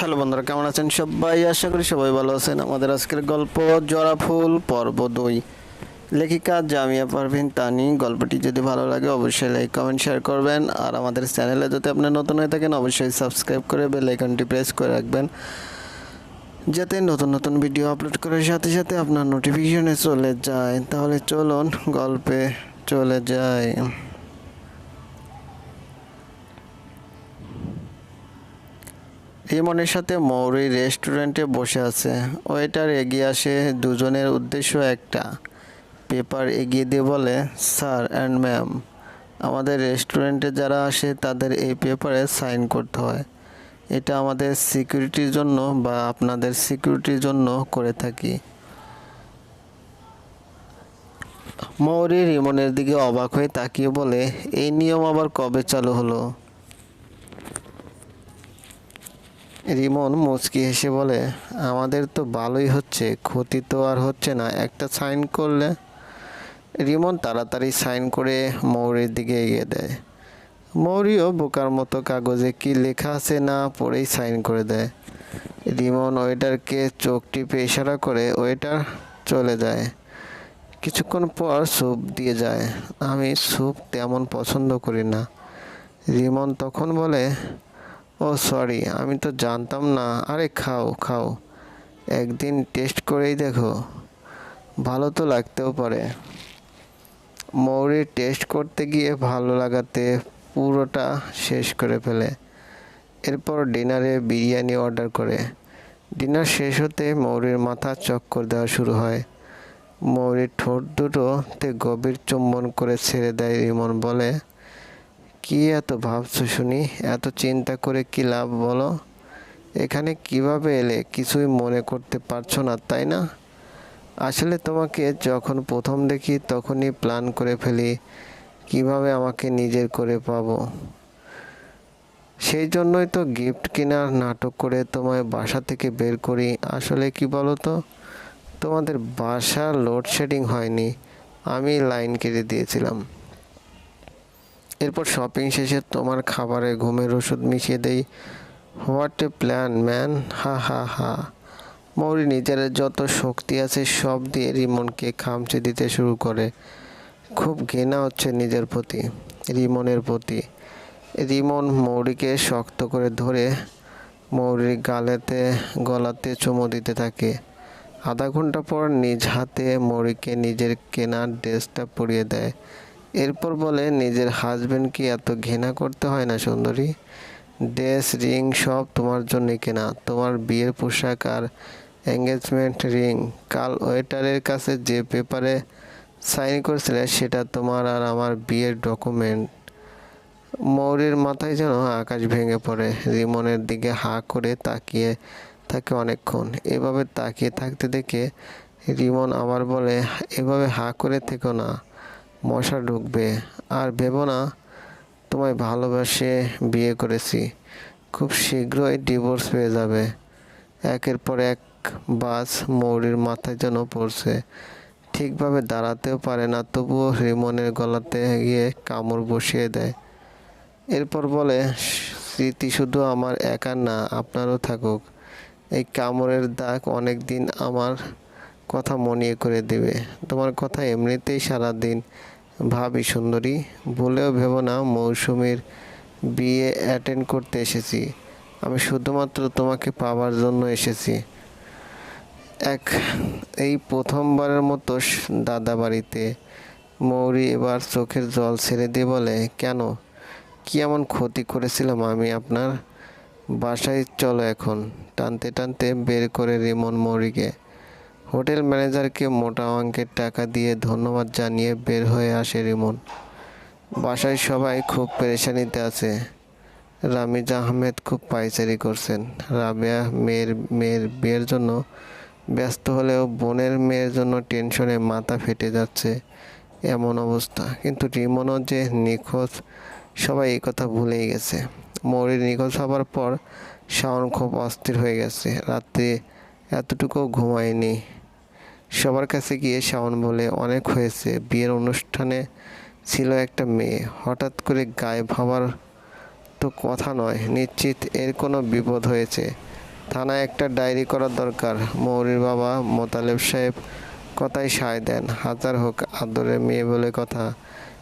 Hello বন্ধুরা, কেমন আছেন সবাই? আশা করি সবাই ভালো আছেন। আমাদের আজকের গল্প জরা ফুল, পর্ব দুই। লেখিকা জামিয়া পারভিন তানি, গল্পটি যদি ভালো লাগে অবশ্যই লাইক, কমেন্ট, শেয়ার করবেন। আর আমাদের চ্যানেলে যদি আপনি নতুন হয়ে থাকেন, অবশ্যই সাবস্ক্রাইব করে বেল আইকনটি প্রেস করে রাখবেন। যাতে নতুন নতুন ভিডিও আপলোড করার সাথে সাথে আপনার নোটিফিকেশনে চলে যায়। তাহলে চলুন গল্পে চলে যায় ইমনের সাথে মৌরি রেস্টুরেন্টে বসে আছে। ওয়েটার এগিয়ে আসে, দুজনের উদ্দেশ্য একটা। পেপার এগিয়ে দিয়ে বলে, স্যার অ্যান্ড ম্যাম, আমাদের রেস্টুরেন্টে যারা আসে তাদের এই পেপারে সাইন করতে হয়। এটা আমাদের সিকিউরিটির জন্য বা আপনাদের সিকিউরিটির জন্য করে থাকি। মৌরি রিমনের দিকে অবাক হয়ে তাকিয়ে বলে, এই নিয়ম আবার কবে চালু হলো? রিমন মুচকি হেসে বলে, আমাদের তো ভালোই হচ্ছে, ক্ষতি তো আর হচ্ছে না, একটা সাইন করলে? রিমন তাড়াতাড়ি সাইন করে মৌরির দিকে এগিয়ে দেয়। মৌরিও বোকার মতো কাগজে কি লেখা আছে না পড়েই সাইন করে দেয়। রিমন ওয়েটারকে চোখ টিপে ইশারা করে ওয়েটার চলে যায়। কিছুক্ষণ পর স্যুপ দিয়ে যায়। আমি স্যুপ তেমন পছন্দ করি না। রিমন তখন বলে ও সরি, আমি তো জানতাম না। আরে খাও খাও। একদিন টেস্ট করেই দেখো। ভালো তো লাগতেও পারে। মৌরি টেস্ট করতে গিয়ে ভালো লাগাতে পুরোটা শেষ করে ফেলে। এরপর ডিনারে বিরিয়ানি অর্ডার করে। ডিনার শেষ হতে মৌরির মাথা চক্কর দেওয়া শুরু হয়। মৌরির ঠোঁট দুটোতে গভীর চুম্বন করে ছেড়ে দেয় রিমন বলে কি এত ভাবছ শুনি? এত চিন্তা করে কি লাভ বলো? এখানে কীভাবে এলে? কিছুই মনে করতে পারছ না, তাই না? আসলে তোমাকে যখন প্রথম দেখি তখনই প্ল্যান করে ফেলি, কীভাবে আমাকে নিজের করে পাবো। সেই জন্যই তো গিফট কেনার নাটক করে তোমায় বাসা থেকে বের করি। আসলে কি বলো তো তোমাদের বাসা লোডশেডিং হয়নি। আমি লাইন কেটে দিয়েছিলাম। এরপর শপিং শেষে তোমার খাবারে ঘুমের ওষুধ মিশিয়ে দেই। হোয়াট এ প্ল্যান ম্যান হা হা হা। মৌরি নিজের যত শক্তি আছে সব দিয়ে রিমনকে খামচে দিতে শুরু করে। খুব ঘৃণা হচ্ছে নিজের প্রতি, রিমনের প্রতি। রিমন মৌরিকে শক্ত করে ধরে মৌরির গালেতে, গলাতে চুমো দিতে থাকে। আধা ঘণ্টা পর নিজ হাতে মৌরিকে নিজের কেনার ড্রেসটা পরিয়ে দেয়। এরপর বলে, নিজের হাজবেন্ডকে এত ঘৃণা করতে হয় না সুন্দরী। ড্রেস রিং সব তোমার জন্য কেনা। তোমার বিয়ের পোশাক আর এঙ্গেজমেন্ট রিং কাল ওয়েটারের কাছে যে পেপারে সাইন করেছিলে, সেটা তোমার আর আমার বিয়ের ডকুমেন্ট মৌরির মাথায় যেন আকাশ ভেঙে পড়ে। রিমনের দিকে হা করে তাকিয়ে থাকে অনেকক্ষণ। এভাবে তাকিয়ে থাকতে দেখে রিমন আবার বলে, এভাবে হা করে থেকো না। মশা ঢুকবে। আর ভেবো না, তোমায় ভালোবাসে বিয়ে করেছি। খুব শীঘ্রই ডিভোর্স পেয়ে যাবে। একের পর এক বাস মৌরির মাথায় যেন পড়ছে। ঠিকভাবে দাঁড়াতেও পারে না, তবুও রিমনের গলাতে গিয়ে কামড় বসিয়ে দেয়। এরপর বলে, স্মৃতি শুধু আমার একার না, আপনারও থাকুক। এই কামড়ের দাগ অনেক দিন আমার কথা মনে করে দেবে। তোমার কথা এমনিতেই সারা দিন ভাবি সুন্দরী। বলেও ভেবো না, মৌসুমীর বিয়ে অ্যাটেন্ড করতে এসেছি। আমি শুধুমাত্র তোমাকে পাওয়ার জন্য এসেছি। এক, এই প্রথমবারের মতো দাদা বাড়িতে। মৌরি এবার চোখের জল ছেড়ে দিয়ে বলে, কেন? কি এমন ক্ষতি করেছিলাম আমি আপনার? বাসায় চলো এখন। টানতে টানতে বের করে রিমন মৌরিকে। হোটেল ম্যানেজারকে মোটা অঙ্কের টাকা দিয়ে ধন্যবাদ জানিয়ে বের হয়ে আসে রিমন। বাসায় সবাই খুব পেরেশানিতে আছে। রামিজ আহমেদ খুব পাইচারি করছেন। রাবেয়া মেয়ের মেয়ের বিয়ের জন্য ব্যস্ত হলেও বোনের মেয়ের জন্য টেনশনে মাথা ফেটে যাচ্ছে এমন অবস্থা। কিন্তু রিমনও যে নিখোঁজ, সবাই এই কথা ভুলেই গেছে। মৌরির নিখোঁজ হবার পর শাওন খুব অস্থির হয়ে গেছে। রাত্রে এতটুকু ঘুমায়নি। সবার কাছে গিয়ে শাওন বলে, অনেক হয়েছে। বিয়ের অনুষ্ঠানে ছিল একটা মেয়ে। হঠাৎ করে গায়ে ভাবার তো কথা নয়। নিশ্চিত এর কোনো বিপদ হয়েছে। থানায় একটা ডায়েরি করার দরকার। মৌরির বাবা মোতালেব সাহেব কথাই সায় দেন, হাজার হোক আদরের মেয়ে বলে কথা।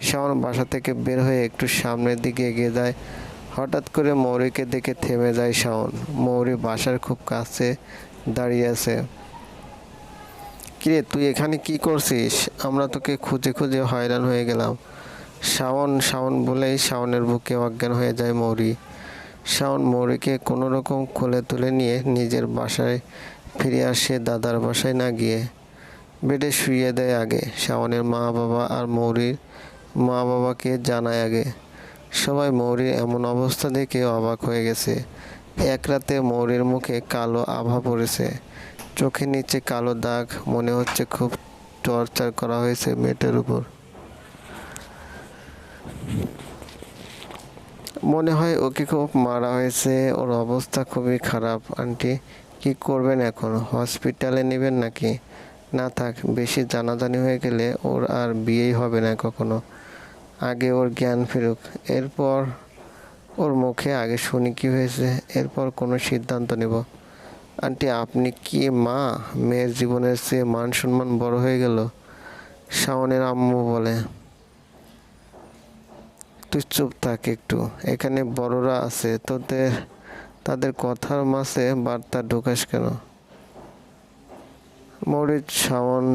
শাওন বাসা থেকে বের হয়ে একটু সামনের দিকে এগিয়ে যায়। হঠাৎ করে মৌরিকে দেখে থেমে যায় শাওন। মৌরি বাসার খুব কাছে দাঁড়িয়ে আছে। কিরে, তুই এখানে কি করছিস? আমরা তোকে খুঁজে খুঁজে হয়রান হয়ে গেলাম। শাওন শাওন বলেই শাওনের বুকে অজ্ঞান হয়ে যায় মৌরি। শাওন মৌরিকে কোনো রকম কোলে তুলে নিয়ে নিজের বাসায় ফিরে আসে দাদার বাসায় না গিয়ে। বেডে শুয়ে দেয় আগে। শাওনের মা বাবা আর মৌরির মা বাবাকে জানায় আগে। সবাই মৌরির এমন অবস্থা দেখে অবাক হয়ে গেছে। এক রাতে মৌরির মুখে কালো আভা পড়েছে। চোখের নিচে কালো দাগ, মনে হচ্ছে খুব টর্চার করা হয়েছে মেয়েটার উপর। মনে হয় ওকে খুব মারা হয়েছে, ওর অবস্থা খুবই খারাপ। আন্টি, কি করবেন এখন? হসপিটালে নেবেন নাকি? না থাক, বেশি জানাজানি হয়ে গেলে ওর আর বিয়েই হবে না কখনো। আগে ওর জ্ঞান ফেরুক। এরপর ওর মুখে আগে শুনি কি হয়েছে, এরপর কোনো সিদ্ধান্ত নেব। আন্টি, আপনি কি মা? মেয়ের জীবনের চেয়ে মান সম্মান বড় হয়ে গেল, শাওনের আম্মু বলে। তুই চুপ থাক একটু, এখানে বড়রা আছে, তোদের, তাদের কথার মাঝে বার্তা ঢুকাস কেন? মরিচ শাওন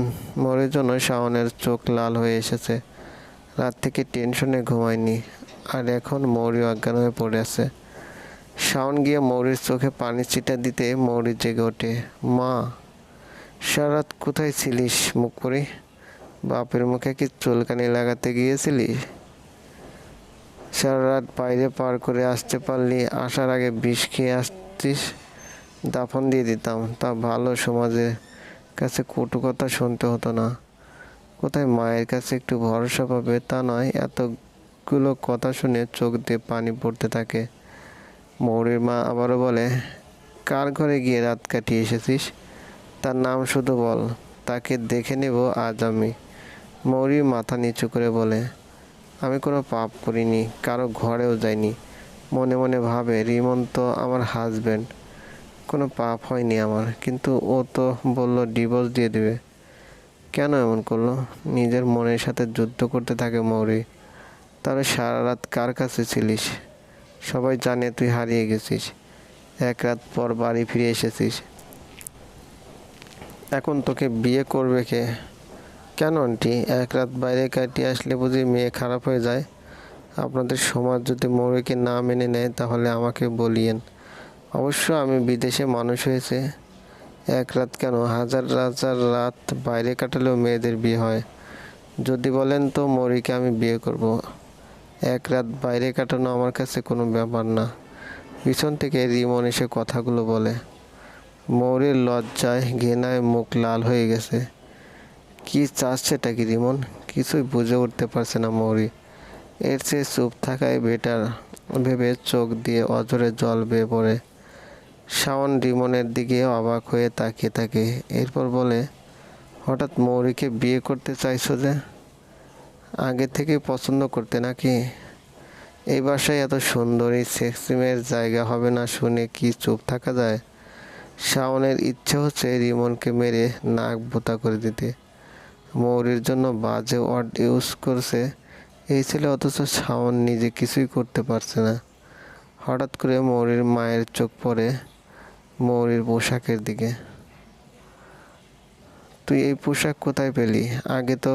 মরির জন্য শাওনের চোখ লাল হয়ে এসেছে। রাত থেকে টেনশনে ঘুমায়নি, আর এখন মৌরি অজ্ঞান হয়ে পড়ে আছে। শাওন গিয়ে মৌরির চোখে পানি ছিটা দিতে মৌরি জেগে ওঠে। মা সারা রাত কোথায় ছিলিস মুখ করে? বাপের মুখে কি চুলকানি লাগাতে গিয়েছিলিস সারা রাত বাইরে পার করে আসতে পারলি, আসার আগে বিষ খেয়ে আসতিস, দাফন দিয়ে দিতাম। তা ভালো সমাজে কাছে কটু কথা শুনতে হতো না। কোথায় মায়ের কাছে একটু ভরসা পাবে তা নয়, এতগুলো কথা শুনে চোখ দিয়ে পানি পড়তে থাকে। মৌরির মা আবারও বলে, কার ঘরে গিয়ে রাত কাটিয়ে এসেছিস? তার নাম শুধু বল, তাকে দেখে নেব আজ আমি। মৌরি মাথা নিচু করে বলে, আমি কোনো পাপ করিনি, কারও ঘরেও যাইনি। মনে মনে ভাবে, রিমন তো আমার হাজব্যান্ড কোনো পাপ হয়নি আমার, কিন্তু ও তো বলল ডিভোর্স দিয়ে দেবে। কেন এমন করল? নিজের মনের সাথে যুদ্ধ করতে থাকে মৌরি। তাহলে সারা রাত কার কাছে ছিলিস? সবাই জানে তুই হারিয়ে গেছিস। এক রাত পর বাড়ি ফিরে এসেছিস। এখন তোকে বিয়ে করবে কে? কেন আন্টি? এক রাত বাইরে কাটিয়ে আসলে বুঝি মেয়ে খারাপ হয়ে যায়। আপনাদের সমাজ যদি মৌরিকে না মেনে নেয়, তাহলে আমাকে বলিয়েন। অবশ্য আমি বিদেশে মানুষ হয়েছে। এক রাত কেন? হাজার হাজার রাত বাইরে কাটালেও মেয়েদের বিয়ে হয়। যদি বলেন তো মৌরিকে আমি বিয়ে করব। এক রাত বাইরে কাটানো আমার কাছে কোনো ব্যাপার না। পিছন থেকে রিমন এসে কথাগুলো বলে মৌরির লজ্জায় ঘেনায় মুখ লাল হয়ে গেছে। কি চাচ্ছেটা কি রিমন? কিছুই বুঝে উঠতে পারছে না মৌরি এর চেয়ে চুপ থাকাই বেটার ভেবে চোখ দিয়ে অজরে জল বেয়ে পড়ে। শাওন রিমনের দিকে অবাক হয়ে তাকিয়ে থাকে। এরপর বলে, হঠাৎ মৌরিকে বিয়ে করতে চাইছো যে? আগে থেকে পছন্দ করতে নাকি? এই বাসায় এত সুন্দরী সেক্সিমের জায়গা হবে না শুনে কি চুপ থাকা যায়? শাওনের ইচ্ছে হচ্ছে রিমনকে মেরে নাক বোতা করে দিতে। মৌরির জন্য বাজে ওয়ার্ড ইউজ করছে। এই ছেলে অথচ শাওন নিজে কিছুই করতে পারছে না। হঠাৎ করে মৌরির মায়ের চোখ পড়ে মৌরির পোশাকের দিকে। তুই এই পোশাক কোথায় পেলি? আগে তো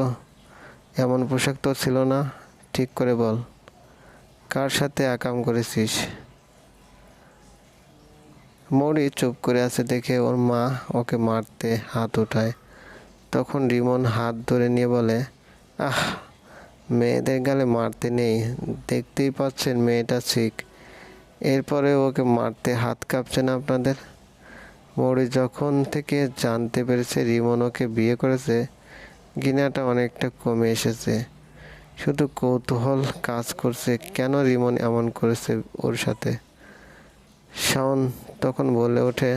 এমন পোশাক তো ছিল না, ঠিক করে বল। কার সাথে আকাম করেছিস? মৌরি চুপ করে আছে দেখে ওর মা ওকে মারতে হাত উঠায়। তখন রিমন হাত ধরে নিয়ে বলে, আহ, মেয়েদের গালে মারতে নেই, দেখতেই পাচ্ছেন মেয়েটা ঠিক। এরপরে ওকে মারতে হাত কাঁপছে না আপনাদের? মৌরি যখন থেকে জানতে পেরেছে রিমন ওকে বিয়ে করেছে ঘৃণাটা অনেকটা কমে এসেছে। শুধু কৌতূহল কাজ করছে, কেন রিমন এমন করেছে ওর সাথে? শাওন তখন বলে ওঠে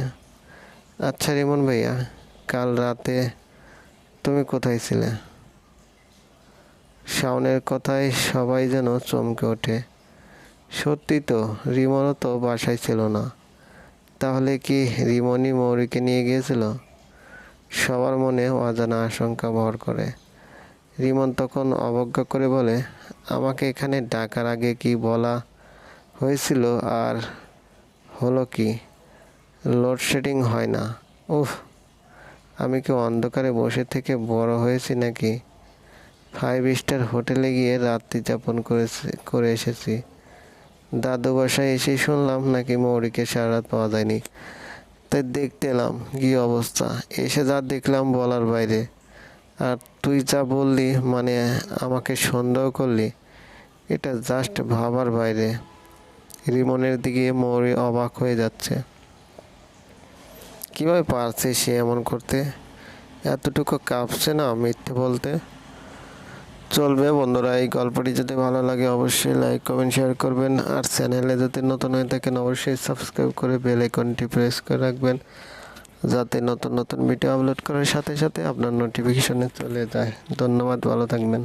আচ্ছা রিমন ভাইয়া, কাল রাতে তুমি কোথায় ছিলে? শাওনের কথায় সবাই যেন চমকে ওঠে। সত্যি তো, রিমনও তো বাসায় ছিল না। তাহলে কি রিমনি মৌরিকে নিয়ে গিয়েছিল? সবার মনে অজানা আশঙ্কা ভর করে। রিমন তখন অবজ্ঞা করে বলে, আমাকে এখানে ডাকার আগে কি বলা হয়েছিল আর হলো কি? লোডশেডিং হয় না। উফ, আমি কি অন্ধকারে বসে থেকে বড় হয়েছি নাকি? ফাইভ স্টার হোটেলে গিয়ে রাত্রি যাপন করেছে, করে এসেছি। দাদু বাসায় এসে শুনলাম নাকি মৌরিকে সারা রাত পাওয়া যায়নি। তাই দেখতে এলাম কী অবস্থা। এসে যা দেখলাম বলার বাইরে। আর তুই যা বললি মানে আমাকে সন্দেহ করলি, এটা জাস্ট ভাবার বাইরে। রিমনের দিকে মৌরি অবাক হয়ে যাচ্ছে। কীভাবে পারছে সে এমন করতে? এতটুকু কাঁপছে না মিথ্যে বলতে? চলবে। বন্ধুরা, এই গল্পটি যদি ভালো লাগে, অবশ্যই লাইক কমেন্ট শেয়ার করবেন। আর চ্যানেলে যদি নতুন হয়ে থাকেন, অবশ্যই সাবস্ক্রাইব করে বেল আইকনটি প্রেস করে রাখবেন, যাতে নতুন নতুন ভিডিও আপলোড করার সাথে সাথে আপনার নোটিফিকেশনে চলে যায়। ধন্যবাদ, ভালো থাকবেন।